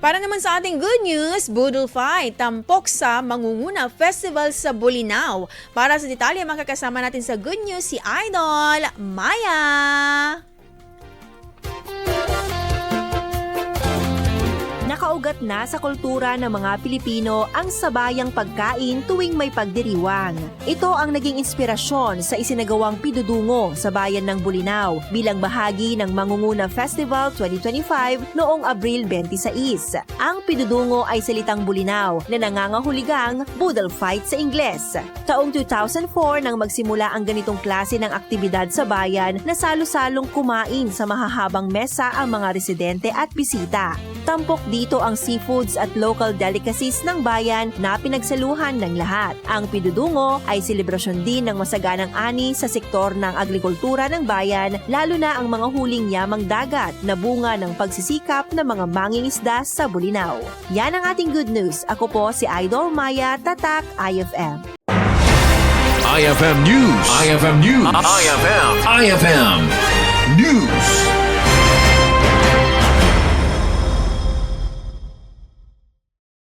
Para naman sa ating good news, Budol Fight, tampok sa Mangunguna Festival sa Bolinao. Para sa detalye, makakasama natin sa good news si Idol Maya. Nakaugat na sa kultura ng mga Pilipino ang sabayang pagkain tuwing may pagdiriwang. Ito ang naging inspirasyon sa isinagawang pidudungo sa bayan ng Bulinaw bilang bahagi ng Mangunguna Festival 2025 noong Abril 26. Ang pidudungo ay salitang Bulinaw na nangangahuligang Boodle Fight sa Ingles. Taong 2004 nang magsimula ang ganitong klase ng aktibidad sa bayan na salo-salong kumain sa mahahabang mesa ang mga residente at bisita. Tampok dito ang seafoods at local delicacies ng bayan na pinagsaluhan ng lahat. Ang pidudungo ay selebrasyon din ng masaganang ani sa sektor ng agrikultura ng bayan, lalo na ang mga huling yamang dagat na bunga ng pagsisikap ng mga mangingisda sa Bulinaw. Yan ang ating good news. Ako po si Idol Maya Tatak IFM. IFM News. IFM News. IFM. IFM News.